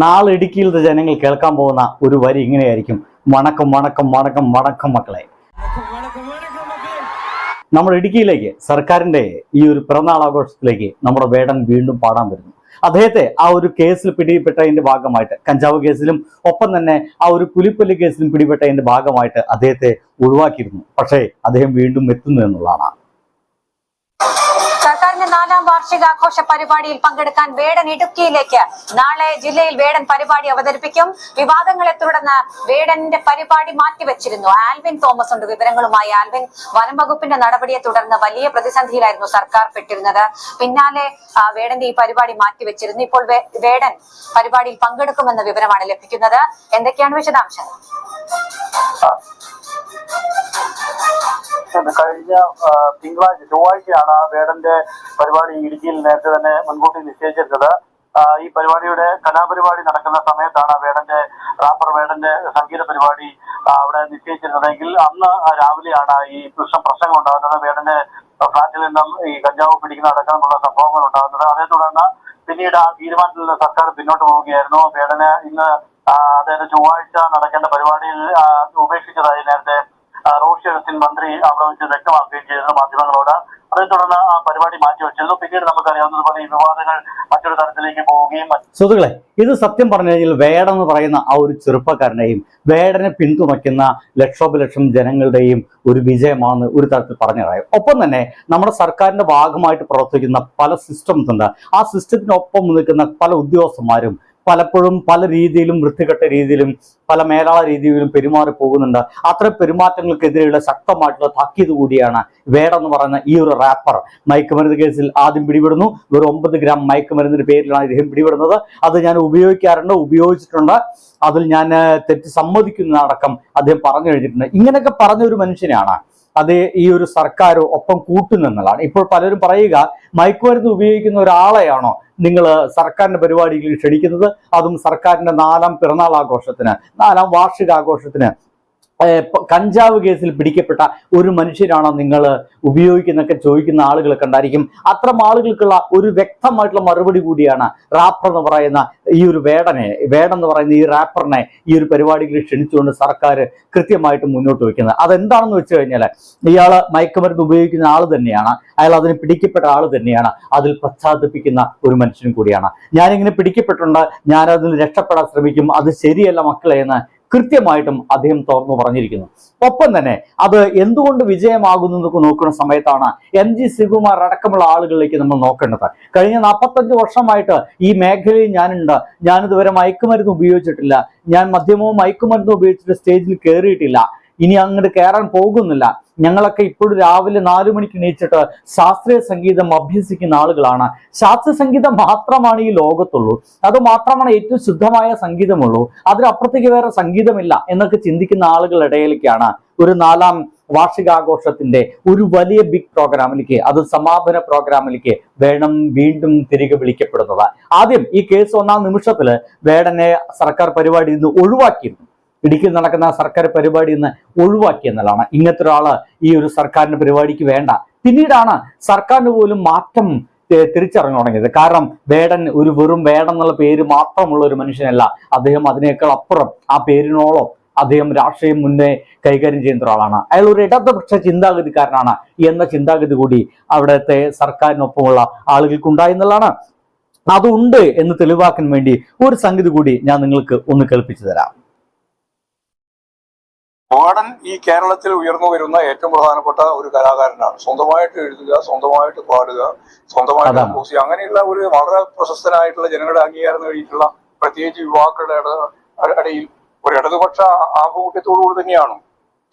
നാളെ ഇടുക്കിയിലത്തെ ജനങ്ങൾ കേൾക്കാൻ പോകുന്ന ഒരു വരി ഇങ്ങനെയായിരിക്കും. വണക്കം വണക്കം വണക്കം വണക്കം മക്കളെ. നമ്മുടെ ഇടുക്കിയിലേക്ക് സർക്കാരിന്റെ ഈ ഒരു പിറന്നാൾ ആഘോഷത്തിലേക്ക് നമ്മുടെ വേടൻ വീണ്ടും പാടാൻ വരുന്നു. അദ്ദേഹത്തെ ആ ഒരു കേസിൽ പിടിപെട്ടതിന്റെ ഭാഗമായിട്ട് കഞ്ചാവ് കേസിലും ഒപ്പം തന്നെ ആ ഒരു പുലിപ്പല്ല് കേസിലും പിടിപെട്ടതിന്റെ ഭാഗമായിട്ട് അദ്ദേഹത്തെ ഒഴിവാക്കിയിരുന്നു. പക്ഷേ അദ്ദേഹം വീണ്ടും എത്തുന്നു എന്നുള്ളതാണ്. വാർഷികാഘോഷ പരിപാടിയിൽ പങ്കെടുക്കാൻ വേടൻ ഇടുക്കിയിലേക്ക് നാളെ ജില്ലയിൽ വേടൻ പരിപാടി അവതരിപ്പിക്കും. വിവാദങ്ങളെ തുടർന്ന് വേടന്റെ പരിപാടി മാറ്റിവെച്ചിരുന്നു. ആൽവിൻ തോമസ് ഉണ്ട് വിവരങ്ങളുമായി. ആൽവിൻ വനംവകുപ്പിന്റെ നടപടിയെ തുടർന്ന് വലിയ പ്രതിസന്ധിയിലായിരുന്നു സർക്കാർ പെട്ടിരുന്നത്. പിന്നാലെ വേടന്റെ ഈ പരിപാടി മാറ്റിവെച്ചിരുന്നു. ഇപ്പോൾ വേടൻ പരിപാടിയിൽ പങ്കെടുക്കുമെന്ന വിവരമാണ് ലഭിക്കുന്നത്. എന്തൊക്കെയാണ് വിശദാംശങ്ങൾ? കഴിഞ്ഞ തിങ്കളാഴ്ച ചൊവ്വാഴ്ചയാണ് വേടന്റെ പരിപാടി ഇടുക്കിയിൽ നേരത്തെ തന്നെ മുൻകൂട്ടി നിശ്ചയിച്ചിരുന്നത്. ഈ പരിപാടിയുടെ കലാപരിപാടി നടക്കുന്ന സമയത്താണ് വേടന്റെ റാപ്പർ വേടന്റെ സംഗീത പരിപാടി അവിടെ നിശ്ചയിച്ചിരുന്നതെങ്കിൽ അന്ന് രാവിലെയാണ് ഈ പ്രശ്നം പ്രശ്നങ്ങൾ ഉണ്ടാകുന്നത്. വേടന്റെ ഫ്ളാറ്റിൽ നിന്നും ഈ കഞ്ചാവ് പിടിക്കുന്ന അടക്കമുള്ള സംഭവങ്ങൾ ഉണ്ടാകുന്നത്. അതേ തുടർന്ന് പിന്നീട് ആ തീരുമാനത്തിൽ നിന്ന് സർക്കാർ പിന്നോട്ട് പോവുകയായിരുന്നു. വേടന് ഇന്ന് അതായത് ചൊവ്വാഴ്ച നടക്കേണ്ട പരിപാടിയിൽ ഉപേക്ഷിച്ചതായി നേരത്തെ അഗസ്റ്റിൻ മന്ത്രി അവിടെ വെച്ച് വ്യക്തമാക്കുകയും ചെയ്തിരുന്നു മാധ്യമങ്ങളോട്. അതേ തുടർന്ന് ആ പരിപാടി മാറ്റിവെച്ചിരുന്നു പിന്നീട് നമുക്കറിയാവുന്നതുപോലെ ഈ വിവാദങ്ങൾ മറ്റൊരു തരത്തിലേക്ക് പോവുകയും സുഹൃത്തുക്കളെ ഇത് സത്യം പറഞ്ഞു കഴിഞ്ഞാൽ വേടെന്ന് പറയുന്ന ആ ഒരു ചെറുപ്പക്കാരനെയും വേടനെ പിന്തുണയ്ക്കുന്ന ലക്ഷോപലക്ഷം ജനങ്ങളുടെയും ഒരു വിജയമാണെന്ന് ഒരു തരത്തിൽ പറഞ്ഞു കളയും ഒപ്പം തന്നെ നമ്മുടെ സർക്കാരിന്റെ ഭാഗമായിട്ട് പ്രവർത്തിക്കുന്ന പല സിസ്റ്റംസ് ഉണ്ട് ആ സിസ്റ്റത്തിനൊപ്പം നിൽക്കുന്ന പല ഉദ്യോഗസ്ഥന്മാരും പലപ്പോഴും പല രീതിയിലും വൃത്തികെട്ട രീതിയിലും പല മേലാള രീതിയിലും പെരുമാറി പോകുന്നുണ്ട്. അത്ര പെരുമാറ്റങ്ങൾക്കെതിരെയുള്ള ശക്തമായിട്ടുള്ള താക്കീത് കൂടിയാണ് വേടെന്ന് പറയുന്ന ഈ ഒരു റാപ്പർ മയക്കുമരുന്ന് കേസിൽ ആദ്യം പിടിപെടുന്നു. ഒരു ഒമ്പത് ഗ്രാം മയക്കുമരുന്നിന്റെ പേരിലാണ് ഇദ്ദേഹം പിടിപെടുന്നത്. അത് ഞാൻ ഉപയോഗിക്കാറുണ്ട് ഉപയോഗിച്ചിട്ടുണ്ട്. അതിൽ ഞാൻ തെറ്റ് സമ്മതിക്കുന്ന അടക്കം അദ്ദേഹം പറഞ്ഞു കഴിഞ്ഞിട്ടുണ്ട് ഇങ്ങനെയൊക്കെ പറഞ്ഞ ഒരു മനുഷ്യനാണ് അത് ഈ ഒരു സർക്കാർ ഒപ്പം കൂട്ടുന്നെന്നുള്ളതാണ്. ഇപ്പോൾ പലരും പറയുക മയക്കുമരുന്ന് ഉപയോഗിക്കുന്ന ഒരാളെയാണോ നിങ്ങൾ സർക്കാരിന്റെ പരിപാടിയിൽ ക്ഷണിക്കുന്നത്? അതും സർക്കാരിന്റെ നാലാം പിറന്നാൾ ആഘോഷത്തിന് നാലാം വാർഷികാഘോഷത്തിന് കഞ്ചാവ് കേസിൽ പിടിക്കപ്പെട്ട ഒരു മനുഷ്യരാണോ നിങ്ങൾ ഉപയോഗിക്കുന്നൊക്കെ ചോദിക്കുന്ന ആളുകളൊക്കെ ഉണ്ടായിരിക്കും. അത്തരം ആളുകൾക്കുള്ള ഒരു വ്യക്തമായിട്ടുള്ള മറുപടി കൂടിയാണ് റാപ്പർ എന്ന് പറയുന്ന ഈ ഒരു വേടനെ വേടെന്ന് പറയുന്ന ഈ റാപ്പറിനെ ഈ ഒരു പരിപാടിയിൽ ക്ഷണിച്ചുകൊണ്ട് സർക്കാർ കൃത്യമായിട്ട് മുന്നോട്ട് വയ്ക്കുന്നത്. അതെന്താണെന്ന് വെച്ച് കഴിഞ്ഞാൽ ഇയാൾ മയക്കുമരുന്ന് ഉപയോഗിക്കുന്ന ആൾ തന്നെയാണ്. അയാൾ അതിന് പിടിക്കപ്പെട്ട ആൾ തന്നെയാണ്. അതിൽ പശ്ചാത്തപിക്കുന്ന ഒരു മനുഷ്യനും കൂടിയാണ്. ഞാനിങ്ങനെ പിടിക്കപ്പെട്ടുണ്ട് ഞാൻ അതിൽ രക്ഷപ്പെടാൻ ശ്രമിക്കും. അത് ശരിയല്ല മക്കളെ എന്ന് കൃത്യമായിട്ടും അദ്ദേഹം തുറന്നു പറഞ്ഞിരിക്കുന്നു. ഒപ്പം തന്നെ അത് എന്തുകൊണ്ട് വിജയമാകുന്നു എന്നൊക്കെ നോക്കുന്ന സമയത്താണ് എം ജി ശ്രീകുമാർ അടക്കമുള്ള ആളുകളിലേക്ക് നമ്മൾ നോക്കേണ്ടത്. കഴിഞ്ഞ നാൽപ്പത്തഞ്ച് വർഷമായിട്ട് ഈ മേഖലയിൽ ഞാനുണ്ട്. ഞാനിതുവരെ മയക്കുമരുന്ന് ഉപയോഗിച്ചിട്ടില്ല. ഞാൻ മദ്യമവും മയക്കുമരുന്നും ഉപയോഗിച്ചിട്ട് സ്റ്റേജിൽ കയറിയിട്ടില്ല. ഇനി അങ്ങോട്ട് കയറാൻ പോകുന്നില്ല. ഞങ്ങളൊക്കെ ഇപ്പോഴും രാവിലെ നാലു മണിക്ക് എണീച്ചിട്ട് ശാസ്ത്രീയ സംഗീതം അഭ്യസിക്കുന്ന ആളുകളാണ്. ശാസ്ത്രീയ സംഗീതം മാത്രമാണ് ഈ ലോകത്തുള്ളൂ. അത് മാത്രമാണ് ഏറ്റവും ശുദ്ധമായ സംഗീതമുള്ളൂ. അതിനപ്പുറത്തേക്ക് വേറെ സംഗീതമില്ല എന്നൊക്കെ ചിന്തിക്കുന്ന ആളുകളുടെ ഇടയിലേക്കാണ് ഒരു നാലാം വാർഷികാഘോഷത്തിന്റെ ഒരു വലിയ ബിഗ് പ്രോഗ്രാമിലേക്ക് അത് സമാപന പ്രോഗ്രാമിലേക്ക് വേണം വീണ്ടും തിരികെ വിളിക്കപ്പെടുന്നത്. ആദ്യം ഈ കേസ് ഒന്നാം നിമിഷത്തിൽ വേടനെ സർക്കാർ പരിപാടിയിൽ നിന്ന് ഒഴിവാക്കിയിരുന്നു. ഇടുക്കിയിൽ നടക്കുന്ന സർക്കാർ പരിപാടി ഇന്ന് ഒഴിവാക്കി എന്നുള്ളതാണ് ഇങ്ങനത്തെ ഒരാൾ ഈ ഒരു സർക്കാരിന്റെ പരിപാടിക്ക് വേണ്ട. പിന്നീടാണ് സർക്കാരിന് പോലും മാറ്റം തിരിച്ചറിഞ്ഞു തുടങ്ങിയത്. കാരണം വേടൻ ഒരു വെറും വേടൻ എന്നുള്ള പേര് മാത്രമുള്ള ഒരു മനുഷ്യനല്ല. അദ്ദേഹം അതിനേക്കാൾ അപ്പുറം ആ പേരിനോളം അദ്ദേഹം രാഷ്ട്രീയം മുന്നേ കൈകാര്യം ചെയ്യുന്ന ഒരാളാണ്. അയാൾ ഒരു ഇടതുപക്ഷ ചിന്താഗതിക്കാരനാണ് എന്ന ചിന്താഗതി കൂടി അവിടുത്തെ സർക്കാരിനൊപ്പമുള്ള ആളുകൾക്കുണ്ടായി എന്നുള്ളതാണ്. അതുണ്ട് എന്ന് തെളിവാക്കാൻ വേണ്ടി ഒരു സംഗതി കൂടി ഞാൻ നിങ്ങൾക്ക് ഒന്ന് കേൾപ്പിച്ചു തരാം. പാടൻ ഈ കേരളത്തിൽ ഉയർന്നു വരുന്ന ഏറ്റവും പ്രധാനപ്പെട്ട ഒരു കലാകാരനാണ്. സ്വന്തമായിട്ട് എഴുതുക സ്വന്തമായിട്ട് പാടുക സ്വന്തമായിട്ട്. കമ്പോസ് അങ്ങനെയുള്ള ഒരു വളരെ പ്രശസ്തനായിട്ടുള്ള ജനങ്ങളുടെ അംഗീകാരം നേടിയിട്ടുള്ള പ്രത്യേകിച്ച് യുവാക്കളുടെ ഇട- ഇടയിൽ ഒരു ഇടതുപക്ഷ ആഭിമുഖ്യത്തോടുകൂടി തന്നെയാണ്.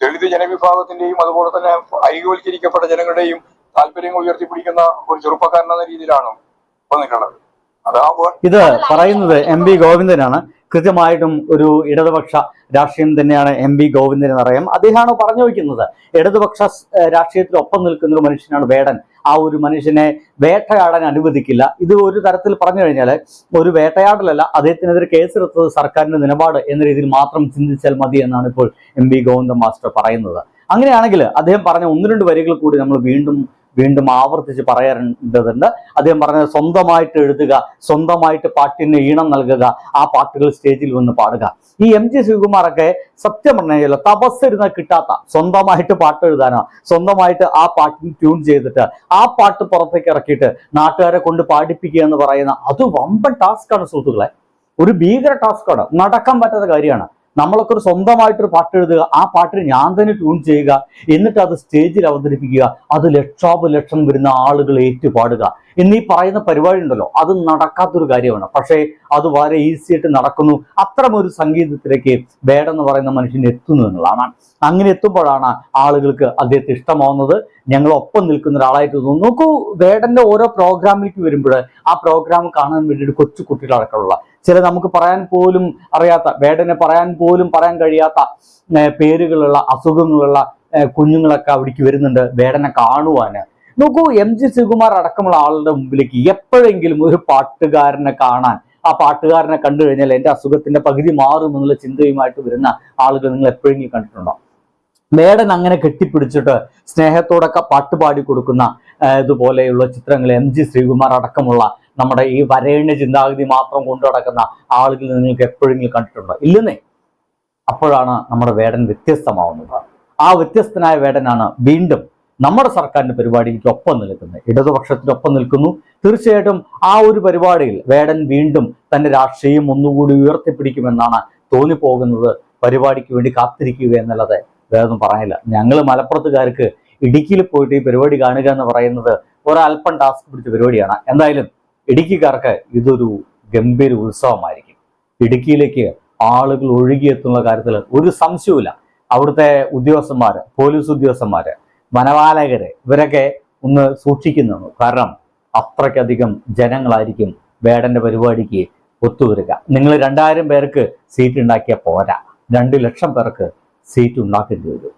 ദളിത് ജനവിഭാഗത്തിന്റെയും അതുപോലെ തന്നെ ഐകവൽക്കരിക്കപ്പെട്ട ജനങ്ങളുടെയും താല്പര്യങ്ങൾ ഉയർത്തിപ്പിടിക്കുന്ന ഒരു ചെറുപ്പക്കാരൻ എന്ന രീതിയിലാണ് വന്നിട്ടുള്ളത്. അതാ ഇത് പറയുന്നത് എം ബി ഗോവിന്ദനാണ്. കൃത്യമായിട്ടും ഒരു ഇടതുപക്ഷ രാഷ്ട്രീയം തന്നെയാണ് എം വി ഗോവിന്ദൻ എന്നറിയാം അദ്ദേഹമാണ് പറഞ്ഞു വയ്ക്കുന്നത് ഇടതുപക്ഷ രാഷ്ട്രീയത്തിൽ ഒപ്പം നിൽക്കുന്ന ഒരു മനുഷ്യനാണ് വേടൻ. ആ ഒരു മനുഷ്യനെ വേട്ടയാടാൻ അനുവദിക്കില്ല. ഇത് ഒരു തരത്തിൽ പറഞ്ഞു കഴിഞ്ഞാൽ ഒരു വേട്ടയാടലല്ല അദ്ദേഹത്തിനെതിരെ കേസെടുത്തത് സർക്കാരിന്റെ നിലപാട് എന്ന രീതിയിൽ മാത്രം ചിന്തിച്ചാൽ മതി എന്നാണ് ഇപ്പോൾ എം വി ഗോവിന്ദൻ മാസ്റ്റർ പറയുന്നത്. അങ്ങനെയാണെങ്കിൽ അദ്ദേഹം പറഞ്ഞ ഒന്ന് രണ്ട് വരികൾ കൂടി നമ്മൾ വീണ്ടും വീണ്ടും ആവർത്തിച്ച് പറയേണ്ടതുണ്ട് അദ്ദേഹം പറഞ്ഞത് സ്വന്തമായിട്ട് എഴുതുക സ്വന്തമായിട്ട് പാട്ടിന് ഈണം നൽകുക ആ പാട്ടുകൾ സ്റ്റേജിൽ വന്ന് പാടുക. ഈ എം ജി ശിവകുമാറൊക്കെ സത്യം പറഞ്ഞാൽ തപസ്സിരുന്ന കിട്ടാത്ത സ്വന്തമായിട്ട് പാട്ട് എഴുതാനോ സ്വന്തമായിട്ട് ആ പാട്ടിന് ട്യൂൺ ചെയ്തിട്ട് ആ പാട്ട് പുറത്തേക്ക് ഇറക്കിയിട്ട് നാട്ടുകാരെ കൊണ്ട് പാടിപ്പിക്കുക എന്ന് പറയുന്ന അത് വമ്പൻ ടാസ്ക്കാണ് സുഹൃത്തുക്കളെ. ഒരു ഭീകര ടാസ്ക്കാണ് നടക്കാൻ പറ്റാത്ത കാര്യമാണ്. നമ്മളൊക്കെ ഒരു സ്വന്തമായിട്ടൊരു പാട്ട് എഴുതുക ആ പാട്ടിന് ഞാൻ തന്നെ ട്യൂൺ ചെയ്യുക എന്നിട്ട് അത് സ്റ്റേജിൽ അവതരിപ്പിക്കുക അത് ലക്ഷാപലക്ഷം വരുന്ന ആളുകൾ ഏറ്റുപാടുക. എന്നീ പറയുന്ന പരിപാടി ഉണ്ടല്ലോ അത് നടക്കാത്തൊരു കാര്യമാണ്. പക്ഷേ അത് വളരെ ഈസി ആയിട്ട് നടക്കുന്നു. അത്തരമൊരു സംഗീതത്തിലേക്ക് വേടെന്ന് പറയുന്ന മനുഷ്യൻ എത്തുന്നു എന്നുള്ളതാണ്. അങ്ങനെ എത്തുമ്പോഴാണ് ആളുകൾക്ക് അദ്ദേഹത്തെ ഇഷ്ടമാവുന്നത്. ഞങ്ങൾ ഒപ്പം നിൽക്കുന്ന ഒരാളായിട്ട് തോന്നുന്നു. നോക്കൂ വേടന്റെ ഓരോ പ്രോഗ്രാമിലേക്ക് വരുമ്പോൾ ആ പ്രോഗ്രാം കാണാൻ വേണ്ടിയിട്ട് കൊച്ചു കുട്ടികളടക്കമുള്ള ചില നമുക്ക് പറയാൻ പോലും അറിയാത്ത വേടനെ പറയാൻ പോലും പറയാൻ കഴിയാത്ത പേരുകളുള്ള അസുഖങ്ങളുള്ള കുഞ്ഞുങ്ങളൊക്കെ അവിടേക്ക് വരുന്നുണ്ട് വേടനെ കാണുവാന്. നോക്കൂ എം ജി ശിവകുമാർ അടക്കമുള്ള ആളുടെ മുമ്പിലേക്ക് എപ്പോഴെങ്കിലും ഒരു പാട്ടുകാരനെ കാണാൻ ആ പാട്ടുകാരനെ കണ്ടു കഴിഞ്ഞാൽ എന്റെ അസുഖത്തിന്റെ പകുതി മാറും എന്നുള്ള ചിന്തയുമായിട്ട് വരുന്ന ആളുകൾ നിങ്ങൾ എപ്പോഴെങ്കിലും കണ്ടിട്ടുണ്ടോ? വേടൻ അങ്ങനെ കെട്ടിപ്പിടിച്ചിട്ട് സ്നേഹത്തോടൊക്കെ പാട്ട് പാടി കൊടുക്കുന്ന ഇതുപോലെയുള്ള ചിത്രങ്ങൾ എം ജി ശ്രീകുമാർ അടക്കമുള്ള നമ്മുടെ ഈ വരേണ്യ ചിന്താഗതി മാത്രം കൊണ്ടു നടക്കുന്ന നിന്ന് നിങ്ങൾക്ക് എപ്പോഴെങ്കിലും കണ്ടിട്ടുണ്ടോ? ഇല്ലെന്നേ. അപ്പോഴാണ് നമ്മുടെ വേടൻ വ്യത്യസ്തമാവുന്നത്. ആ വ്യത്യസ്തനായ വേടനാണ് വീണ്ടും നമ്മുടെ സർക്കാരിന്റെ പരിപാടിക്ക് ഒപ്പം നിൽക്കുന്നത്. ഇടതുപക്ഷത്തിനൊപ്പം നിൽക്കുന്നു. തീർച്ചയായിട്ടും ആ ഒരു പരിപാടിയിൽ വേടൻ വീണ്ടും തന്റെ രാഷ്ട്രീയം ഒന്നുകൂടി ഉയർത്തിപ്പിടിക്കുമെന്നാണ് തോന്നിപ്പോകുന്നത്. പരിപാടിക്ക് വേണ്ടി കാത്തിരിക്കുക എന്നുള്ളത് വേറൊന്നും പറയില്ല ഞങ്ങൾ മലപ്പുറത്തുകാർക്ക് ഇടുക്കിയിൽ പോയിട്ട് ഈ പരിപാടി കാണുക എന്ന് പറയുന്നത് ഒരൽപ്പം ടാസ്ക് പിടിച്ച പരിപാടിയാണ്. എന്തായാലും ഇടുക്കിക്കാർക്ക് ഇതൊരു ഗംഭീര ഉത്സവമായിരിക്കും. ഇടുക്കിയിലേക്ക് ആളുകൾ ഒഴുകിയെത്തുന്ന കാര്യത്തിൽ ഒരു സംശയവുമില്ല. അവിടുത്തെ ഉദ്യോഗസ്ഥന്മാർ പോലീസ് ഉദ്യോഗസ്ഥന്മാർ വനപാലകര് ഇവരൊക്കെ ഒന്ന് സൂക്ഷിക്കുന്നു. കാരണം അത്രയ്ക്കധികം ജനങ്ങളായിരിക്കും വേടന്റെ പരിപാടിക്ക് ഒത്തുവരിക. നിങ്ങൾ രണ്ടായിരം പേർക്ക് സീറ്റ് ഉണ്ടാക്കിയ പോരാ. രണ്ട് ലക്ഷം പേർക്ക് സീറ്റ് ഉണ്ടാക്കേണ്ടി വരും.